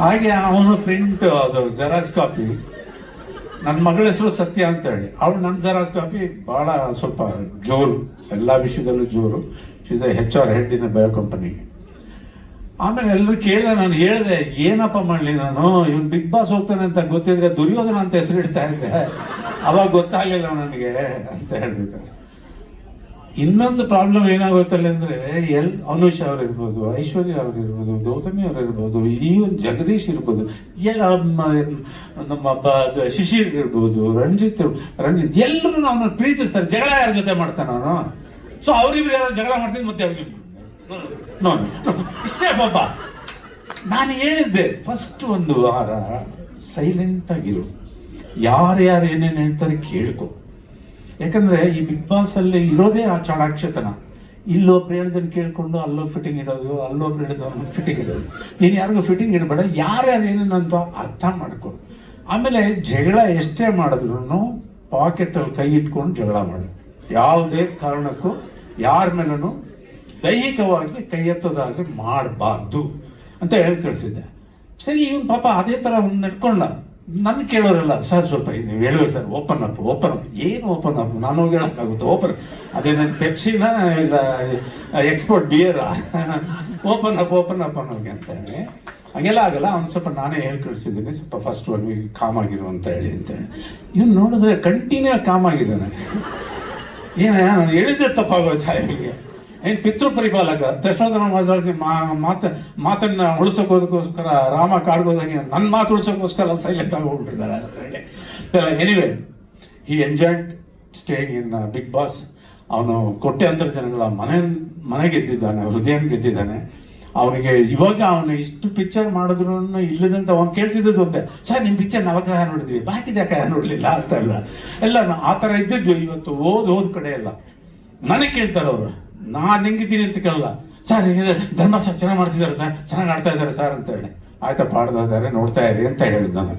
ಹಾಗೆ ಅವನು ಪ್ರಿಂಟ್ ಅದು ಜೆರಾಕ್ಸ್ ಕಾಪಿ ನನ್ನ ಮಗಳ ಹೆಸರು ಸತ್ಯ ಅಂತ ಹೇಳಿ ಅವಳು ನನ್ನ ಜೆರಾಕ್ಸ್ ಕಾಪಿ ಭಾಳ ಸ್ವಲ್ಪ ಜೋರು, ಎಲ್ಲ ವಿಷಯದಲ್ಲೂ ಜೋರು. She's H R head in bio ಕಂಪನಿಗೆ ಆಮೇಲೆ ಎಲ್ಲರೂ ಕೇಳಿದೆ, ನಾನು ಹೇಳಿದೆ, ಏನಪ್ಪ ಮಾಡಲಿ ನಾನು? ಇವನು ಬಿಗ್ ಬಾಸ್ ಹೋಗ್ತಾನೆ ಅಂತ ಗೊತ್ತಿದ್ರೆ ದುರ್ಯೋಧನ ಅಂತ ಹೆಸರಿಡ್ತಾ ಇದ್ದೆ. ಅವಾಗ ಗೊತ್ತಾಗಲಿಲ್ಲ ನನಗೆ ಅಂತ ಹೇಳ್ಬಿಟ್ಟು ಇನ್ನೊಂದು ಪ್ರಾಬ್ಲಮ್ ಏನಾಗುತ್ತಲ್ಲ ಅಂದ್ರೆ, ಎಲ್, ಅನುಷ್ ಅವ್ರು ಇರ್ಬೋದು ಐಶ್ವರ್ಯ ಅವ್ರು ಇರ್ಬೋದು ಗೌತಮಿ ಅವ್ರು ಇರ್ಬೋದು ಈ ಒಂದು ಜಗದೀಶ್ ಇರ್ಬೋದು, ಎಲ್ಲ ನಮ್ಮ ಅಬ್ಬ ಶಿಶಿರ್ ಇರ್ಬೋದು, ರಂಜಿತ್ ರಂಜಿತ್ ಎಲ್ಲರೂ ಅವನ ಪ್ರೀತಿಸ್ತಾರೆ, ಜಗಳ ಯಾರ ಜೊತೆ ಮಾಡ್ತಾನೆ ಅವನು? ಸೊ ಅವ್ರಿಬ್ರು ಯಾರು ಜಗಳ ಮಾಡ್ತೀನಿ ಮತ್ತೆ ಅವ್ರಿಗೆ ನೋಡಿ ಇಷ್ಟೇ ಪಾಪ. ನಾನು ಹೇಳಿದ್ದೆ ಫಸ್ಟ್ ಒಂದು ವಾರ ಸೈಲೆಂಟ್ ಆಗಿರು. ಯಾರು ಏನೇನು ಹೇಳ್ತಾರೆ ಕೇಳ್ಕೊ. ಯಾಕಂದ್ರೆ ಈ ಬಿಗ್ ಬಾಸ್ ಅಲ್ಲಿ ಇರೋದೇ ಆ ಚಾಣಾಕ್ಷತನ. ಇಲ್ಲೋ ಹೇಳ್ದನ್ನು ಕೇಳ್ಕೊಂಡು ಅಲ್ಲೋ ಫಿಟ್ಟಿಂಗ್ ಇಡೋದು, ಅಲ್ಲೊಬ್ರು ಹೇಳಿದವನು ಫಿಟ್ಟಿಂಗ್ ಇಡೋದು. ನೀನು ಯಾರಿಗೂ ಫಿಟ್ಟಿಂಗ್ ಇಡಬೇಡ ಯಾರ್ಯಾರು ಏನೇನು ಅಂತ ಅರ್ಥ ಮಾಡ್ಕೊ. ಆಮೇಲೆ ಜಗಳ ಎಷ್ಟೇ ಮಾಡಿದ್ರು ಪಾಕೆಟಲ್ಲಿ ಕೈ ಇಟ್ಕೊಂಡು ಜಗಳ ಮಾಡು. ಯಾವುದೇ ಕಾರಣಕ್ಕೂ ಯಾರ ಮೇಲೂ ದೈಹಿಕವಾಗಿ ಕೈ ಎತ್ತೋದಾಗಿ ಮಾಡಬಾರ್ದು ಅಂತ ಹೇಳಿ ಕಳಿಸಿದ್ದೆ. ಸರಿ, ಇವನು ಪಾಪ ಅದೇ ಥರ ಒಂದು ನಡ್ಕೊಂಡ. ನನ್ನ ಕೇಳೋರಲ್ಲ ಸರ್ ಸ್ವಲ್ಪ ನೀವು ಹೇಳುವ sir open up open up ಏನು ಓಪನ್ ಅಪ್ ನಾನು ಹೋಗಿ ಹೇಳೋಕ್ಕಾಗುತ್ತೆ? ಓಪನ್ ಅದೇ ನನ್ನ ಪೆಪ್ಸಿನ export beer open up open up ಅಂತ ಹೇಳಿ. ಹಂಗೆಲ್ಲ ಆಗಲ್ಲ ಅವ್ನು ಸ್ವಲ್ಪ ನಾನೇ ಹೇಳಿ ಕಳಿಸಿದ್ದೀನಿ. ಸ್ವಲ್ಪ ಫಸ್ಟ್ ಒನ್ ವೀಕ್ ಕಾಮ್ ಆಗಿರು ಅಂತ ಹೇಳಿ ಅಂತ ಹೇಳಿ. ಇವ್ನು ನೋಡಿದ್ರೆ ಕಂಟಿನ್ಯೂ ಕಾಮ್ ಆಗಿದ್ದಾನೆ ಏನ, ನಾನು ಹೇಳಿದ್ದೆ ತಪ್ಪಾಗೋ ಇವನಿಗೆ ಏನು ಪಿತೃ ಪರಿಪಾಲಕ ದಶೋಧನ ಮಾತಾಡ್ತೀನಿ ಮಾ, ಮಾತ, ಮಾತನ್ನ ಉಳಿಸೋಕೋದಕ್ಕೋಸ್ಕರ ರಾಮ ಕಾಡ್ಗೋದಂಗೆ ನನ್ನ ಮಾತು ಉಳಿಸೋಕ್ಕೋಸ್ಕರ ಸೈಲೆಂಟ್ ಆಗಿ ಹೋಗ್ಬಿಟ್ಟಿದ್ದಾರೆ. ಎನಿವೆ ಈ enjoyed staying in Bigg Boss ಅವನು ಕೋಟ್ಯಾಂತರ ಜನಗಳ ಮನೆ ಮನೆ ಗೆದ್ದಿದ್ದಾನೆ ಹೃದಯ ಗೆದ್ದಿದ್ದಾನೆ. ಅವನಿಗೆ ಇವಾಗ ಅವನು ಇಷ್ಟು ಪಿಕ್ಚರ್ ಮಾಡಿದ್ರು ಇಲ್ಲದಂತ ಅವ್ನು ಕೇಳ್ತಿದ್ದದ್ದು ಒಂದೇ. ಸರ್ ನಿಮ್ಮ ಪಿಕ್ಚರ್ ನವಗ್ರಹ ನೋಡಿದ್ವಿ. ಬಾಕಿ ಯಾಕೆ ನೋಡಲಿಲ್ಲ ಅಂತ ಎಲ್ಲ. ಎಲ್ಲ ಆ ಥರ ಇದ್ದಿದ್ದು ಇವತ್ತು ಓದ್ ಓದ್ ಕಡೆ ಎಲ್ಲ. ನನಗೆ ಕೇಳ್ತಾರೆ ಅವರು ನಾನು ಹೆಂಗಿದ್ದೀನಿ ಅಂತ ಕೇಳಲ್ಲ. ಸರ್ ಹೇಗಿದೆ ಧರ್ಮ ಸರ್, ಚೆನ್ನಾಗಿ ಮಾಡ್ತಿದ್ದಾರೆ ಸರ್, ಚೆನ್ನಾಗಿ ಆಡ್ತಾ ಇದ್ದಾರೆ ಸರ್ ಅಂತ ಹೇಳಿ. ಆಯ್ತಾ ಪಾಡ್ತಾ ಇದ್ದಾರೆ ನೋಡ್ತಾ ಇರಿ ಅಂತ ಹೇಳಿದ್ ನಾನು.